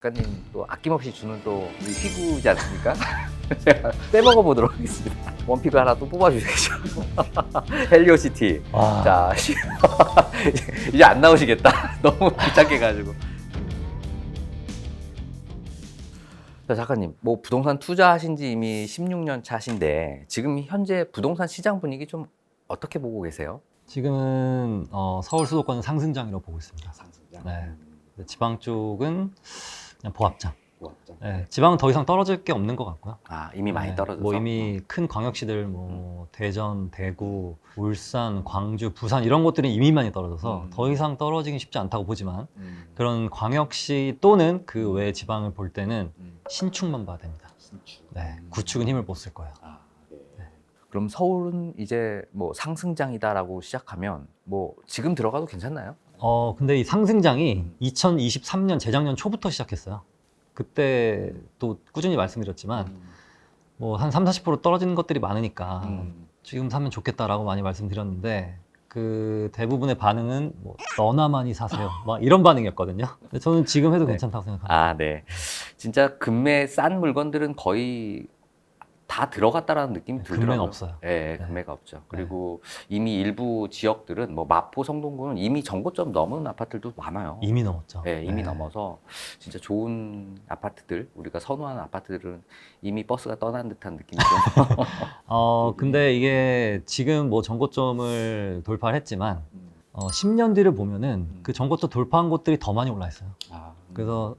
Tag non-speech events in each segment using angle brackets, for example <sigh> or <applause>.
작가님 또 아낌없이 주는 또 피구지 않습니까? <laughs> 제가 빼먹어 보도록 하겠습니다. 원피그 하나 또 뽑아주세요. <laughs> 헬리오시티. 와, 자, <laughs> 이제 안 나오시겠다. 너무 귀찮게 가지고. 자, 작가님, 뭐 부동산 투자하신 지 이미 16년 차신데 지금 현재 부동산 시장 분위기 좀 어떻게 보고 계세요? 지금은 어, 서울 수도권은 상승장이라고 보고 있습니다. 상승장. 네. 근데 지방 쪽은 그냥 보합장. 보합장. 네, 지방은 더 이상 떨어질 게 없는 것 같고요. 아, 이미 많이 네, 떨어져서. 뭐 이미 큰 광역시들 뭐 대전, 대구, 울산, 광주, 부산 이런 곳들은 이미 많이 떨어져서 음. 더 이상 떨어지긴 쉽지 않다고 보지만 음, 그런 광역시 또는 그 외 지방을 볼 때는 음, 신축만 봐야 됩니다. 신축. 네, 음. 구축은 힘을 못 쓸 거예요. 아, 네. 그럼 서울은 이제 뭐 상승장이다라고 시작하면 뭐 지금 들어가도 괜찮나요? 어, 근데 이 상승장이 음. 2023년 재작년 초부터 시작했어요. 그때 또 꾸준히 말씀드렸지만 뭐 한 3, 40% 떨어지는 것들이 많으니까 음. 지금 사면 좋겠다라고 많이 말씀드렸는데 그 대부분의 반응은 뭐 너나 많이 사세요. 막 이런 반응이었거든요. 근데 저는 지금 해도 네. 괜찮다고 생각합니다. 아, 네. 진짜 금매 싼 물건들은 거의 다 들어갔다라는 느낌이 들더라고요. 금매는 없어요. 네, 네. 금매가 없죠. 그리고 이미 일부 지역들은 뭐 마포, 성동구는 이미 정고점 넘은 아파트들도 많아요. 이미 넘었죠. 네, 이미 네. 넘어서 진짜 좋은 아파트들, 우리가 선호하는 아파트들은 이미 버스가 떠난 듯한 느낌이 좀. <laughs> 어, 근데 이게 지금 뭐 정고점을 돌파를 했지만 음. 어, 10년 뒤를 보면은 음. 그 정고점 돌파한 곳들이 더 많이 올라 있어요. 아, 그래서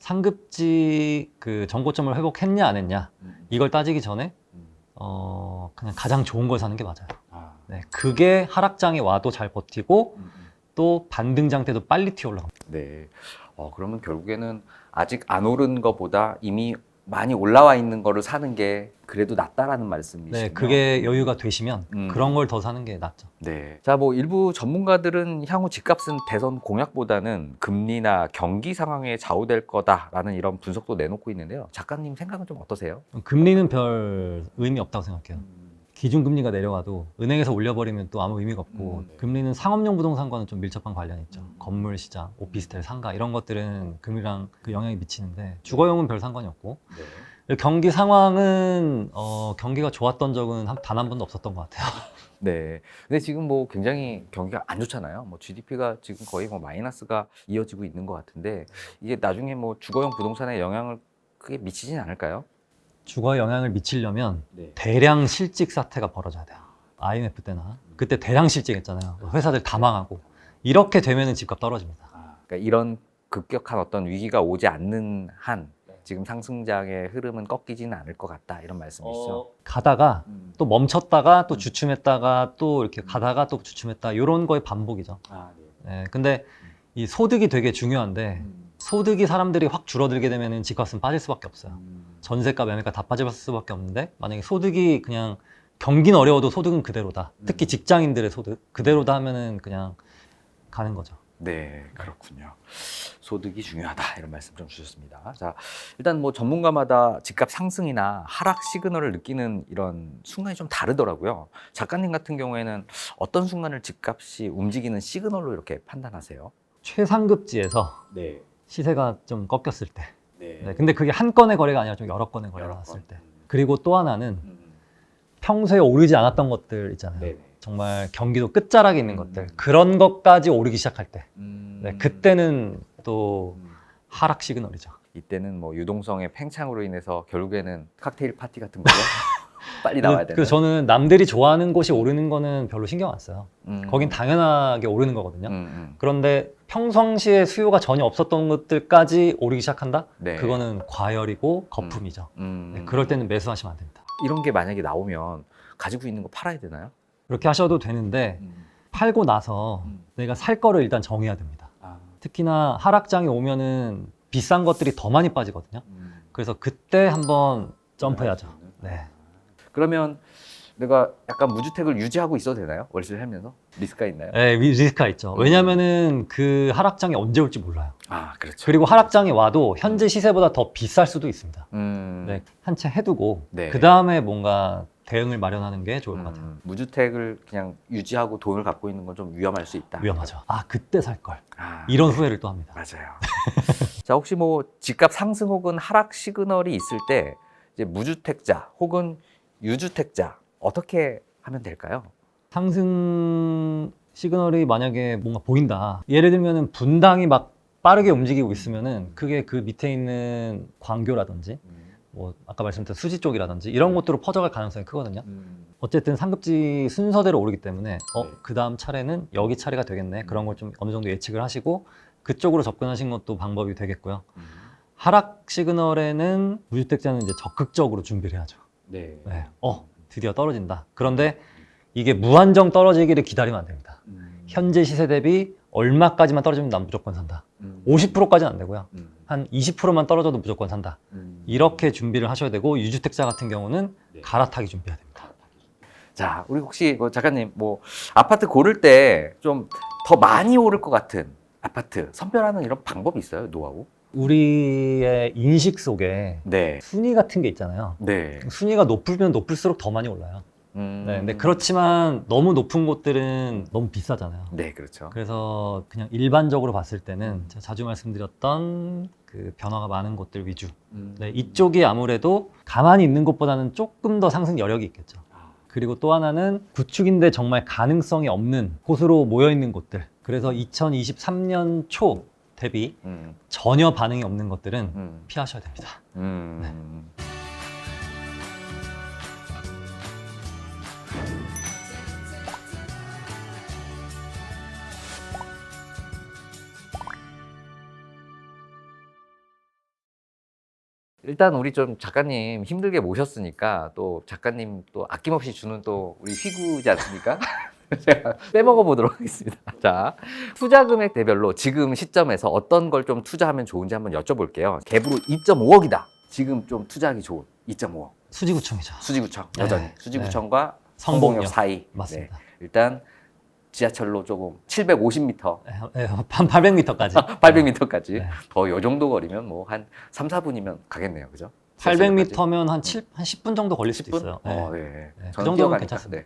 상급지 그 정고점을 회복했냐 안 했냐 음, 이걸 따지기 전에 음. 어 그냥 가장 좋은 걸 사는 게 맞아요. 아, 네, 그게 하락장에 와도 잘 버티고 음, 음. 또 반등장 때도 빨리 튀어 올라갑니다. 네. 어, 그러면 결국에는 아직 안 오른 것보다 이미 많이 올라와 있는 거를 사는 게 그래도 낫다라는 말씀이시죠? 네, 그게 여유가 되시면 음. 그런 걸 더 사는 게 낫죠. 네. 자, 뭐 일부 전문가들은 향후 집값은 대선 공약보다는 금리나 경기 상황에 좌우될 거다라는 이런 분석도 내놓고 있는데요. 작가님 생각은 좀 어떠세요? 금리는 별 의미 없다고 생각해요. 음. 기준금리가 내려가도 은행에서 올려버리면 또 아무 의미가 없고 음, 네. 금리는 상업용 부동산과는 좀 밀접한 관련이 있죠. 음. 건물 시장, 오피스텔, 상가 이런 것들은 금리랑 그 영향이 미치는데 주거용은 별 상관이 없고 네. 경기 상황은 어, 경기가 좋았던 적은 단 한 번도 없었던 것 같아요. <laughs> 네. 근데 지금 뭐 굉장히 경기가 안 좋잖아요. 뭐 GDP가 지금 거의 뭐 마이너스가 이어지고 있는 것 같은데 이게 나중에 뭐 주거용 부동산에 영향을 크게 미치진 않을까요? 주거에 영향을 미치려면 네. 대량 실직 사태가 벌어져야 돼요. IMF 때나 그때 대량 실직했잖아요. 회사들 다 망하고 이렇게 되면은 집값 떨어집니다. 그러니까 이런 급격한 어떤 위기가 오지 않는 한 지금 상승장의 흐름은 꺾이지는 않을 것 같다 이런 말씀이시죠? 가다가 음. 또 멈췄다가 또 음. 주춤했다가 또 이렇게 가다가 또 주춤했다 이런 거의 반복이죠. 아, 네. 예, 근데 이 소득이 되게 중요한데 음. 소득이 사람들이 확 줄어들게 되면은 집값은 빠질 수밖에 없어요. 음. 전세가 매매가 다 빠질 수밖에 없는데 만약에 소득이 그냥 경기는 어려워도 소득은 그대로다. 특히 음. 직장인들의 소득 그대로다 하면은 그냥 가는 거죠. 네, 그렇군요. 소득이 중요하다 이런 말씀 좀 주셨습니다. 자, 일단 뭐 전문가마다 집값 상승이나 하락 시그널을 느끼는 이런 순간이 좀 다르더라고요. 작가님 같은 경우에는 어떤 순간을 집값이 움직이는 시그널로 이렇게 판단하세요? 최상급지에서 네, 시세가 좀 꺾였을 때. 네. 네, 근데 그게 한 건의 거래가 아니라 좀 여러 건의 거래가 나왔을 때. 그리고 또 하나는 음. 평소에 오르지 않았던 것들 있잖아요. 네. 정말 경기도 끝자락에 있는 음. 것들 그런 것까지 오르기 시작할 때. 음. 네, 그때는 또 음. 하락 시그널이죠. 이때는 뭐 유동성의 팽창으로 인해서 결국에는 칵테일 파티 같은 거죠. <laughs> 빨리 나와야 되는. 그 저는 남들이 좋아하는 곳이 오르는 거는 별로 신경 안 써요. 음. 거긴 당연하게 오르는 거거든요. 음, 음. 그런데 평상시에 수요가 전혀 없었던 것들까지 오르기 시작한다? 네. 그거는 과열이고 거품이죠. 음. 네, 그럴 때는 매수하시면 안 됩니다. 이런 게 만약에 나오면 가지고 있는 거 팔아야 되나요? 그렇게 하셔도 되는데 음. 팔고 나서 음. 내가 살 거를 일단 정해야 됩니다. 아. 특히나 하락장이 오면은 비싼 것들이 더 많이 빠지거든요. 음. 그래서 그때 한번 점프해야죠. 네. 그러면 내가 약간 무주택을 유지하고 있어도 되나요? 월세를 하면서 리스크가 있나요? 네, 위- 리스크가 있죠. 음. 왜냐면은 그 하락장이 언제 올지 몰라요. 아 그렇죠. 그리고 하락장이 와도 현재 시세보다 더 비쌀 수도 있습니다. 음. 네, 한 채 해두고 네. 그 다음에 뭔가 대응을 마련하는 게 좋을 것 같아요. 음, 무주택을 그냥 유지하고 돈을 갖고 있는 건 좀 위험할 수 있다. 위험하죠. 아 그때 살 걸. 아, 이런 후회를 또 합니다. 맞아요. <laughs> 자 혹시 뭐 집값 상승 혹은 하락 시그널이 있을 때 이제 무주택자 혹은 유주택자 어떻게 하면 될까요? 상승 시그널이 만약에 뭔가 보인다. 예를 들면은 분당이 막 빠르게 움직이고 있으면은 그게 그 밑에 있는 광교라든지 뭐 아까 말씀드린 수지 쪽이라든지 이런 곳으로 퍼져갈 가능성이 크거든요. 음, 어쨌든 상급지 순서대로 오르기 때문에 어, 네. 그 다음 차례는 여기 차례가 되겠네. 그런 걸 좀 어느 정도 예측을 하시고 그쪽으로 접근하신 것도 방법이 되겠고요. 음, 하락 시그널에는 무주택자는 이제 적극적으로 준비를 해야죠. 네. 네. 어, 드디어 떨어진다. 그런데 이게 무한정 떨어지기를 기다리면 안 됩니다. 음, 현재 시세 대비 얼마까지만 떨어지면 난 무조건 산다. 음, 50%까지는 안 되고요. 음, 한 20%만 떨어져도 무조건 산다. 음. 이렇게 준비를 하셔야 되고 유주택자 같은 경우는 네. 갈아타기 준비해야 됩니다. 자, 우리 혹시 뭐 작가님 뭐 아파트 고를 때 좀 더 많이 오를 것 같은 아파트 선별하는 이런 방법이 있어요? 노하우? 우리의 인식 속에 네. 순위 같은 게 있잖아요. 네. 순위가 높으면 높을수록 더 많이 올라요. 음, 네, 근데 그렇지만 너무 높은 곳들은 너무 비싸잖아요. 네, 그렇죠. 그래서 그냥 일반적으로 봤을 때는 제가 자주 말씀드렸던 그 변화가 많은 곳들 위주. 음. 네, 이쪽이 아무래도 가만히 있는 곳보다는 조금 더 상승 여력이 있겠죠. 아, 그리고 또 하나는 구축인데 정말 가능성이 없는 곳으로 모여 있는 곳들. 그래서 2023년 초 대비 음, 전혀 반응이 없는 것들은 음, 피하셔야 됩니다. 음. 일단 우리 좀 작가님 힘들게 모셨으니까 또 작가님 또 아낌없이 주는 또 우리 휘구지 않습니까? <laughs> <laughs> 제가 빼먹어 보도록 하겠습니다. 자, 투자 금액 대별로 지금 시점에서 어떤 걸 좀 투자하면 좋은지 한번 여쭤볼게요. 갭으로 2.5억이다. 지금 좀 투자하기 좋은 2.5억. 수지구청이죠. 수지구청 네, 여전히 네. 수지구청과 성공역. 성공역 사이. 맞습니다. 네. 일단 지하철로 조금 750m, 네, 네, 한 800m까지. 800m까지 <laughs> 네. 더 요 정도 거리면 뭐 한 3, 4분이면 가겠네요. 그죠? 지하철까지. 800m면 한 7, 한 10분 정도 걸릴 수도 10분? 있어요. 어, 네. 네. 네, 그 저는 정도면 뛰어가니까. 괜찮습니다.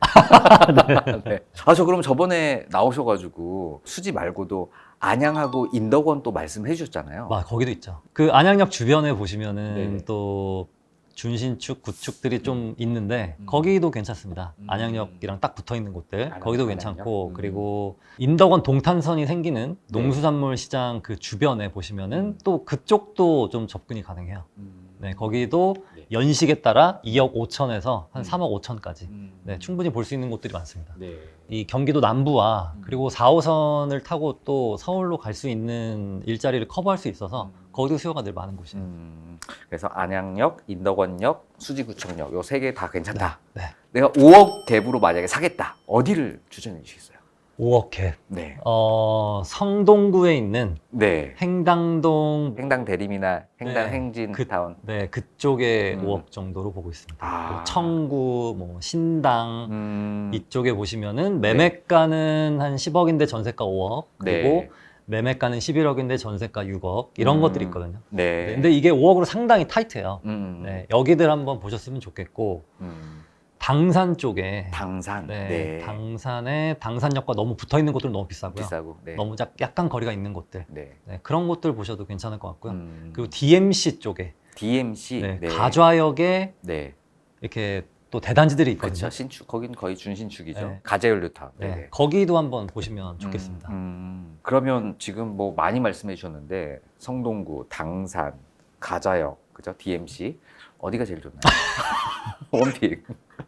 네. <laughs> <laughs> 네. 아, 저 그럼 저번에 나오셔가지고 수지 말고도 안양하고 인덕원 또 말씀해 주셨잖아요. 와, 거기도 있죠. 그 안양역 주변에 보시면은 네네. 또 준신축, 구축들이 좀 있는데 음. 거기도 괜찮습니다. 음. 안양역이랑 딱 붙어 있는 곳들 안양, 거기도? 괜찮고 음. 그리고 인덕원 동탄선이 생기는 네. 농수산물 시장 그 주변에 보시면은 음. 또 그쪽도 좀 접근이 가능해요. 음. 네, 거기도 네. 연식에 따라 2억 5천에서 한 음. 3억 5천까지 음. 네, 충분히 볼 수 있는 곳들이 많습니다. 네. 이 경기도 남부와 음. 그리고 4호선을 타고 또 서울로 갈 수 있는 일자리를 커버할 수 있어서 음. 거기도 수요가 늘 많은 곳이에요. 음, 그래서 안양역, 인덕원역, 수지구청역 요 세 개 다 괜찮다. 네. 내가 5억 갭으로 만약에 사겠다. 어디를 추천해 주시겠어요? 5억 캡. 네. 어, 성동구에 있는 네. 행당동 행당 대림이나 행당 네. 행진 그- 타운. 네, 그쪽에 음. 5억 정도로 보고 있습니다. 아. 그리고 청구, 뭐 신당 음. 이쪽에 보시면은 매매가는 한 10억인데 전세가 5억 그리고 네. 매매가는 11억인데 전세가 6억 이런 음. 것들이 있거든요. 네. 네, 근데 이게 5억으로 상당히 타이트해요. 음. 네, 여기들 한번 보셨으면 좋겠고 음. 당산 쪽에 당산. 네, 네. 당산에 당산역과 너무 붙어 있는 곳들은 너무 비싸고요. 비싸고. 네. 너무 약- 약간 거리가 있는 곳들 네. 네, 그런 곳들 보셔도 괜찮을 것 같고요. 음. 그리고 DMC 쪽에 DMC. 네, 네. 가좌역에 네. 이렇게 또 대단지들이 있거든요. 그렇죠. 신축 거긴 거의 준신축이죠. 네. 가재연료탑. 네, 네. 거기도 한번 보시면 좋겠습니다. 음, 음. 그러면 지금 뭐 많이 말씀해 주셨는데 성동구, 당산, 가자역, 그죠? DMC 어디가 제일 좋나요? <laughs> 원픽.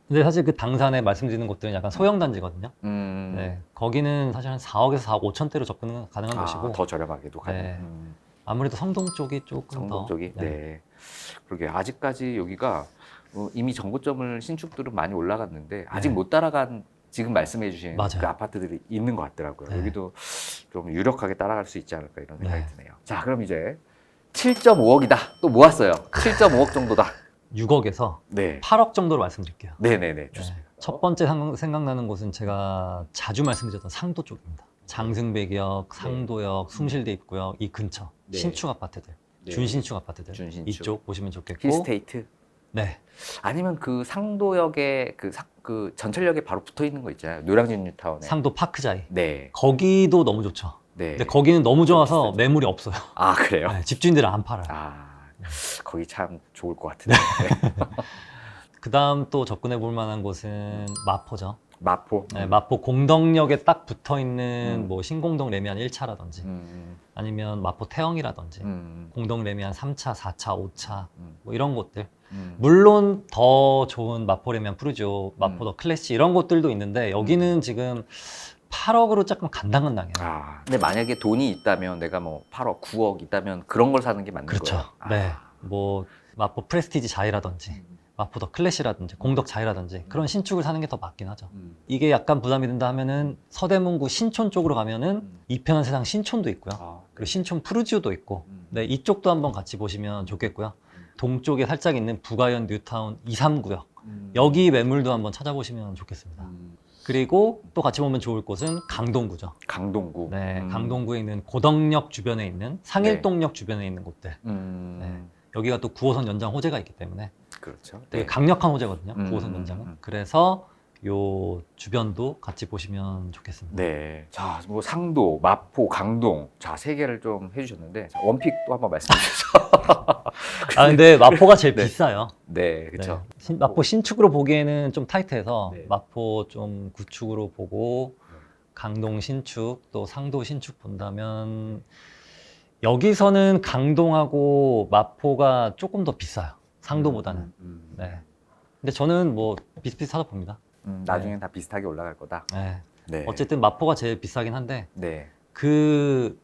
근데 사실 그 당산에 말씀드리는 곳들은 약간 소형 단지거든요. 음. 네, 거기는 사실 한 4억에서 4억 5천대로 접근 가능한 아, 곳이고 더 저렴하게도 가능. 네. 음. 아무래도 성동 쪽이 조금 성동 더 쪽이. 네. 네. 그러게 아직까지 여기가 어, 이미 정고점을 신축들은 많이 올라갔는데 아직 네. 못 따라간 지금 말씀해 주신 맞아요. 그 아파트들이 있는 것 같더라고요. 네. 여기도 좀 유력하게 따라갈 수 있지 않을까 이런 생각이 네. 드네요. 자, 그럼 이제 7.5억이다. 또 모았어요. 7.5억 정도다. <laughs> 6억에서 네. 8억 정도로 말씀드릴게요. 네네네. 좋습니다. 네. 첫 번째 생각- 생각나는 곳은 제가 자주 말씀드렸던 상도 쪽입니다. 장승배기역, 상도역, 숭실대 입구역 이 근처 네. 신축 아파트들, 네. 준신축 아파트들 준신축. 이쪽 보시면 좋겠고 힐스테이트. 네. 아니면 그 상도역에 그, 사- 그 전철역에 바로 붙어 있는 거 있잖아요. 노량진 뉴타운에. 상도 파크자이. 네. 거기도 너무 좋죠. 네. 근데 거기는 너무 좋아서 비싸죠. 매물이 없어요. <laughs> 아 그래요? 네, 집주인들은 안 팔아요. 아 거기 참 좋을 것 같은데. 네. <laughs> 그 다음 또 접근해 볼 만한 곳은 마포죠. 마포. 네, 마포 공덕역에 딱 붙어 있는 음. 뭐 신공동 레미안 1차라든지 음, 아니면 마포 태영이라든지 음, 공동 레미안 3차, 4차, 5차 음, 뭐 이런 곳들. 음. 물론 더 좋은 마포 레미안 푸르지오, 마포 음. 더 클래시 이런 곳들도 있는데 여기는 지금 8억으로 조금 간당간당해요. 아, 근데 만약에 돈이 있다면 내가 뭐 8억, 9억 있다면 그런 걸 사는 게 맞는 그렇죠. 거예요. 아. 네. 뭐 마포 프레스티지 자이라든지 음, 마포 더 클래시라든지 공덕 자이라든지 그런 신축을 사는 게 더 맞긴 하죠. 음, 이게 약간 부담이 된다 하면은 서대문구 신촌 쪽으로 가면은 음. 이편한 세상 신촌도 있고요. 아, 그리고 신촌 푸르지오도 있고. 음. 네, 이쪽도 한번 같이 보시면 좋겠고요. 동쪽에 살짝 있는 부가현 뉴타운 2, 3구역. 음. 여기 매물도 한번 찾아보시면 좋겠습니다. 음, 그리고 또 같이 보면 좋을 곳은 강동구죠. 강동구. 네, 음. 강동구에 있는 고덕역 주변에 있는 상일동역 주변에 있는 곳들. 음, 네. 여기가 또 9호선 연장 호재가 있기 때문에 그렇죠. 되게 네. 강력한 호재거든요. 음, 9호선 음, 연장은. 음. 그래서 요 주변도 같이 보시면 좋겠습니다. 네. 자, 뭐 상도, 마포, 강동. 자, 세 개를 좀 해주셨는데 자, 원픽도 한번 말씀해 주시죠. <laughs> 아 근데 마포가 제일 네. 비싸요. 네, 그렇죠. 네. 신- 마포 신축으로 보기에는 좀 타이트해서 네. 마포 좀 구축으로 보고 네. 강동 신축 또 상도 신축 본다면 여기서는 강동하고 마포가 조금 더 비싸요. 상도보다는. 음, 음, 네. 근데 저는 뭐 비슷비슷하다 봅니다. 음, 나중엔 다 비슷하게 올라갈 거다. 네. 네. 어쨌든 마포가 제일 비싸긴 한데 네. 그,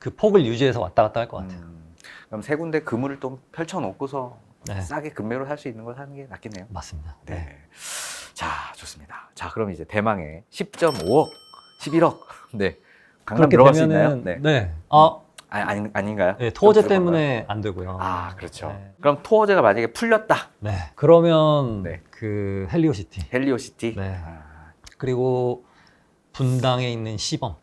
그 폭을 유지해서 왔다 갔다 할 것 같아요. 음, 그럼 세 군데 그물을 좀 펼쳐놓고서 네. 싸게 금매로 살 수 있는 걸 사는 게 낫겠네요. 맞습니다. 네. 네. 자, 좋습니다. 자, 그럼 이제 대망의 10.5억, 11억. <laughs> 네. 강남 그렇게 들어갈 수 되면은 있나요? 네. 네. 아, 아, 아니, 아닌가요? 네, 토어제? 때문에 안 되고요. 아, 그렇죠. 네. 그럼 토어제가 만약에 풀렸다. 네. 그러면 네. 그 헬리오시티 헬리오시티. 네. 아, 그리고 분당에 있는 시범,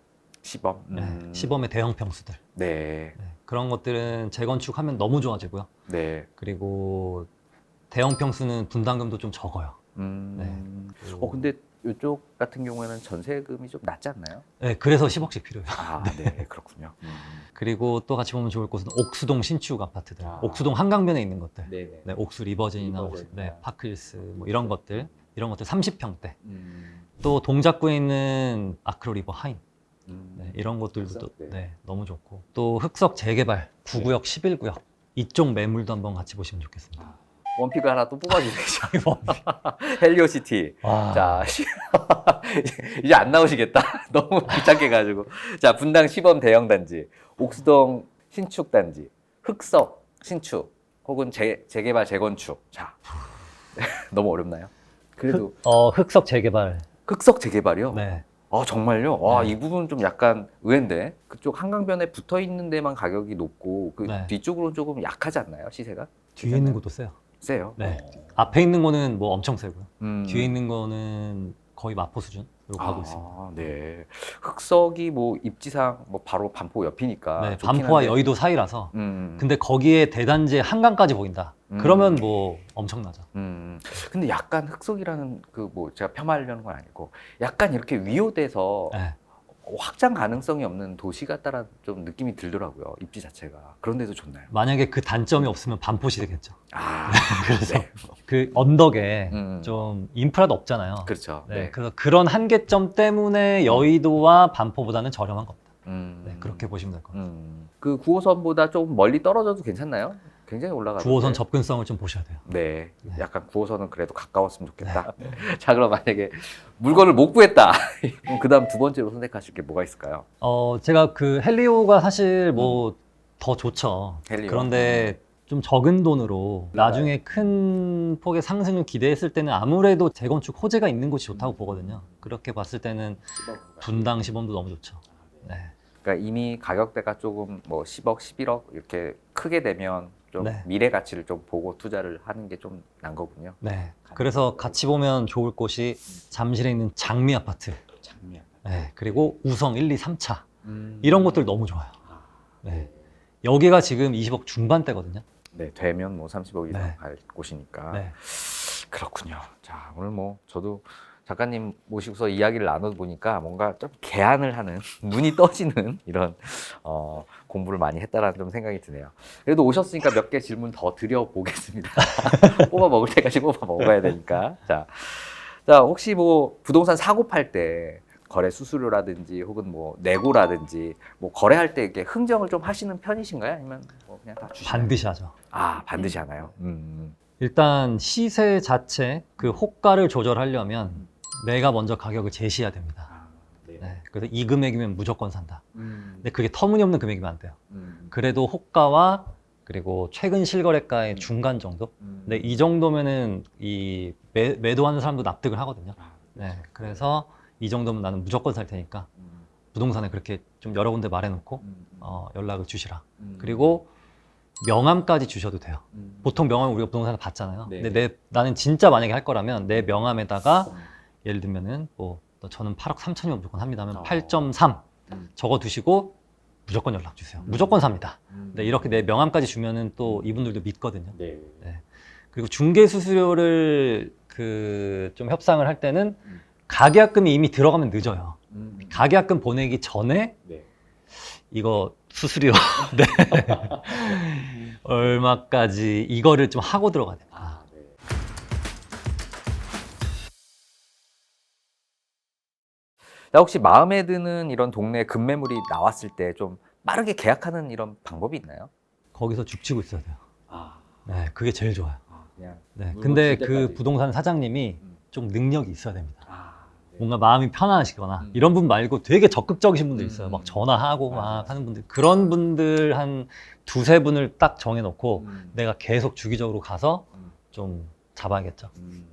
시범. 네. 음, 시범의 대형 평수들 네. 네. 그런 것들은 재건축하면 너무 좋아지고요. 네. 그리고 대형 평수는 분담금도 좀 적어요. 음. 네. 어, 근데 이쪽 같은 경우에는 전세금이 좀 낮지 않나요? 네, 그래서 10억씩 필요해요. 아, <laughs> 네. 그렇군요. 음. 그리고 또 같이 보면 좋을 곳은 옥수동 신축 아파트들, 아. 옥수동 한강변에 있는 것들, 네네. 네, 옥수 리버진이나 리버진. 옥수, 네, 파크힐스 뭐 이런 것들, 이런 것들 30평대. 음. 또 동작구에 있는 아크로 리버 하인, 음. 네, 이런 것들도 또, 네. 네, 너무 좋고 또 흑석 재개발 9구역, 11구역 이쪽 매물도 한번 같이 보시면 좋겠습니다. 원픽을 하나 또 뽑아주세요. <laughs> 헬리오시티. 와, 자, <laughs> 이제 안 나오시겠다. <laughs> 너무 귀찮게 가지고. 자, 분당 시범 대형 단지, 옥수동 신축 단지, 흑석 신축, 혹은 재, 재개발 재건축. 자, 너무 어렵나요? 그래도 어, 흑석 재개발. 흑석 재개발이요? 네. 아 정말요? 와, 네. 이 부분 좀 약간 의외인데 그쪽 한강변에 붙어 있는 데만 가격이 높고 그 네. 뒤쪽으로 조금 약하지 않나요? 시세가? 뒤에 있는 것도 세요. 세요. 네. 어. 앞에 있는 거는 뭐 엄청 세고요. 음. 뒤에 있는 거는 거의 마포 수준으로 가고 아, 있습니다. 네. 흑석이 뭐 입지상 뭐 바로 반포 옆이니까 네, 좋긴 반포와 한데. 여의도 사이라서. 음. 근데 거기에 대단지 한강까지 보인다. 음. 그러면 뭐 엄청나죠. 음. 근데 약간 흑석이라는 그 뭐 제가 폄하하려는 건 아니고 약간 이렇게 위호돼서 네. 확장 가능성이 없는 도시 같다라는 좀 느낌이 들더라고요. 입지 자체가. 그런데도 좋나요? 만약에 그 단점이 없으면 반포시 되겠죠. 아, <laughs> 그래서 네. 그 언덕에 음. 좀 인프라도 없잖아요. 그렇죠. 네, 네. 그래서 그런 한계점 때문에 여의도와 반포보다는 저렴한 겁니다. 음. 네, 그렇게 보시면 될 것 같아요. 음. 그 9호선보다 좀 멀리 떨어져도 괜찮나요? 굉장히 올라가요. 9호선 접근성을 좀 보셔야 돼요. 네. 네. 약간 9호선은 그래도 가까웠으면 좋겠다. <laughs> 자, 그럼 만약에 물건을 못 구했다. <laughs> 그다음 두 번째로 선택하실 게 뭐가 있을까요? 어, 제가 그 헬리오가 사실 뭐 더 좋죠. 음. 헬리오. 음. 그런데 좀 적은 돈으로 나중에 큰 폭의 상승을 기대했을 때는 아무래도 재건축 호재가 있는 곳이 좋다고 보거든요. 그렇게 봤을 때는 분당 시범도 너무 좋죠. 네. 그러니까 이미 가격대가 조금 뭐 10억, 11억 이렇게 크게 되면 좀 네. 미래 가치를 좀 보고 투자를 하는 게 좀 난 거군요. 네. 그래서 같이 보면 좋을 곳이 잠실에 있는 장미 아파트. 장미야. 네. 그리고 우성 1, 2, 3차. 음. 이런 것들 너무 좋아요. 네. 여기가 지금 20억 중반대거든요. 네, 되면 뭐 30억 이상 네. 갈 곳이니까. 네. 그렇군요. 자, 오늘 뭐 저도 작가님 모시고서 이야기를 나눠보니까 뭔가 좀 개안을 하는 <laughs> 눈이 떠지는 이런 어, 공부를 많이 했다라는 좀 생각이 드네요. 그래도 오셨으니까 몇 개 질문 더 드려보겠습니다. <laughs> 뽑아 먹을 때까지 뽑아 먹어야 되니까. 자, 자 혹시 뭐 부동산 사고 팔 때 거래 수수료라든지 혹은 뭐 내고라든지 뭐 거래할 때 이렇게 흥정을 좀 하시는 편이신가요? 아니면 뭐 그냥 다 주시나요? 반드시 하죠. 아 반드시 하나요? 음. 일단 시세 자체 그 호가를 조절하려면 내가 먼저 가격을 제시해야 됩니다. 아, 네. 네, 그래서 이 금액이면 무조건 산다. 음. 근데 그게 터무니없는 금액이면 안 돼요. 음. 그래도 호가와 그리고 최근 실거래가의 중간 정도. 음. 근데 이 정도면은 이 매, 매도하는 사람도 납득을 하거든요. 아, 네, 그래서 이 정도면 나는 무조건 살 테니까 음. 부동산에 그렇게 좀 여러 군데 말해놓고 음. 어, 연락을 주시라. 음. 그리고 명함까지 주셔도 돼요. 음. 보통 명함 우리가 부동산에 받잖아요. 네. 근데 내 나는 진짜 만약에 할 거라면 내 명함에다가 음. 예를 들면은 뭐 저는 8억 3천이면 무조건 합니다 하면 어. 8.3 음. 적어 두시고 무조건 연락 주세요. 음. 무조건 삽니다. 음. 네, 이렇게 내 명함까지 주면은 또 이분들도 믿거든요. 네. 그리고 중개 수수료를 그 좀 협상을 할 때는 음. 가계약금이 이미 들어가면 늦어요. 음. 가계약금 보내기 전에 네. 이거 수수료 <laughs> 네. <laughs> 얼마까지 이거를 좀 하고 들어가야 됩니 자, 혹시 마음에 드는 이런 동네 급매물이 나왔을 때 좀 빠르게 계약하는 이런 방법이 있나요? 거기서 죽치고 있어야 돼요. 아, 네, 그게 제일 좋아요. 그냥 네, 물건 근데 줄그 때까지. 부동산 사장님이 음. 좀 능력이 있어야 됩니다. 아, 네. 뭔가 마음이 편안하시거나 음. 이런 분 말고 되게 적극적이신 분들 있어요. 음. 막 전화하고 맞아. 막 하는 분들 그런 분들 한 두세 분을 딱 정해놓고 음. 내가 계속 주기적으로 가서 음. 좀 잡아야겠죠. 음.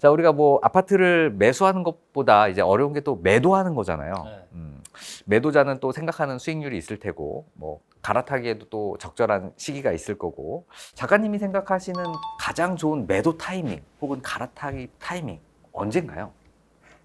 자, 우리가 뭐 아파트를 매수하는 것보다 이제 어려운 게 또 매도하는 거잖아요. 네. 음. 매도자는 또 생각하는 수익률이 있을 테고, 뭐 갈아타기에도 또 적절한 시기가 있을 거고, 작가님이 생각하시는 가장 좋은 매도 타이밍 혹은 갈아타기 타이밍 언젠가요?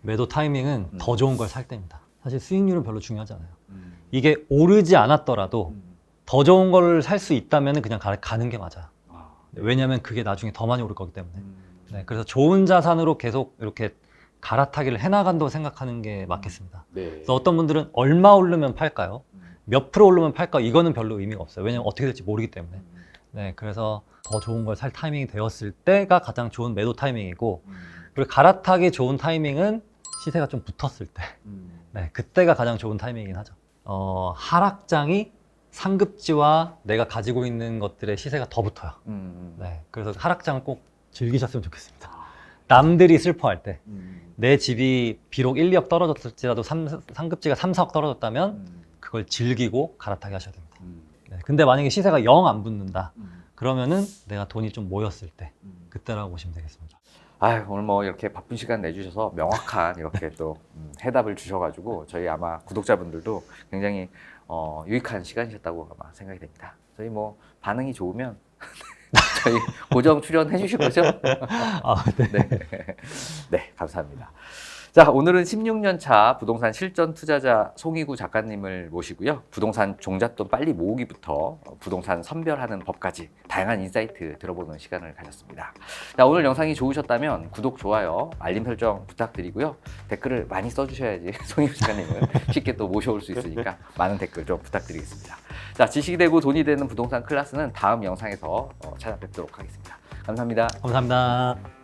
매도 타이밍은 음. 더 좋은 걸 살 때입니다. 사실 수익률은 별로 중요하지 않아요. 음. 이게 오르지 않았더라도 음. 더 좋은 걸 살 수 있다면 그냥 가, 가는 게 맞아요. 아, 왜냐하면 그게 나중에 더 많이 오를 거기 때문에. 음. 네, 그래서 좋은 자산으로 계속 이렇게 갈아타기를 해나간다고 생각하는 게 맞겠습니다. 네. 그래서 어떤 분들은 얼마 오르면 팔까요? 음. 몇 프로 오르면 팔까? 이거는 별로 의미가 없어요. 왜냐면 어떻게 될지 모르기 때문에. 음. 네, 그래서 더 좋은 걸 살 타이밍이 되었을 때가 가장 좋은 매도 타이밍이고, 음. 그리고 갈아타기 좋은 타이밍은 시세가 좀 붙었을 때. 음. <laughs> 네, 그때가 가장 좋은 타이밍이긴 하죠. 어, 하락장이 상급지와 내가 가지고 있는 것들의 시세가 더 붙어요. 음. 네, 그래서 하락장을 꼭 즐기셨으면 좋겠습니다. 아. 남들이 슬퍼할 때, 음. 내 집이 비록 1, 2억 떨어졌을지라도 삼, 상급지가 3, 4억 떨어졌다면 음. 그걸 즐기고 갈아타게 하셔야 됩니다. 음. 네, 근데 만약에 시세가 영 안 붙는다. 음. 그러면은 내가 돈이 좀 모였을 때 음. 그때라고 보시면 되겠습니다. 아유, 오늘 뭐 이렇게 바쁜 시간 내주셔서 명확한 이렇게 또 음, 해답을 주셔가지고 저희 아마 구독자분들도 굉장히 어, 유익한 시간이셨다고 아마 생각이 됩니다. 저희 뭐 반응이 좋으면 저희 고정 출연해 주실 거죠? 아, 네. 네. 네, 감사합니다. 자, 오늘은 16년 차 부동산 실전 투자자 송희구 작가님을 모시고요. 부동산 종잣돈 빨리 모으기부터 부동산 선별하는 법까지 다양한 인사이트 들어보는 시간을 가졌습니다. 자, 오늘 영상이 좋으셨다면 구독, 좋아요, 알림 설정 부탁드리고요. 댓글을 많이 써주셔야지 <laughs> 송희구 작가님을 쉽게 또 모셔올 수 있으니까 많은 댓글 좀 부탁드리겠습니다. 자, 지식이 되고 돈이 되는 부동산 클래스는 다음 영상에서 어, 찾아뵙도록 하겠습니다. 감사합니다. 감사합니다.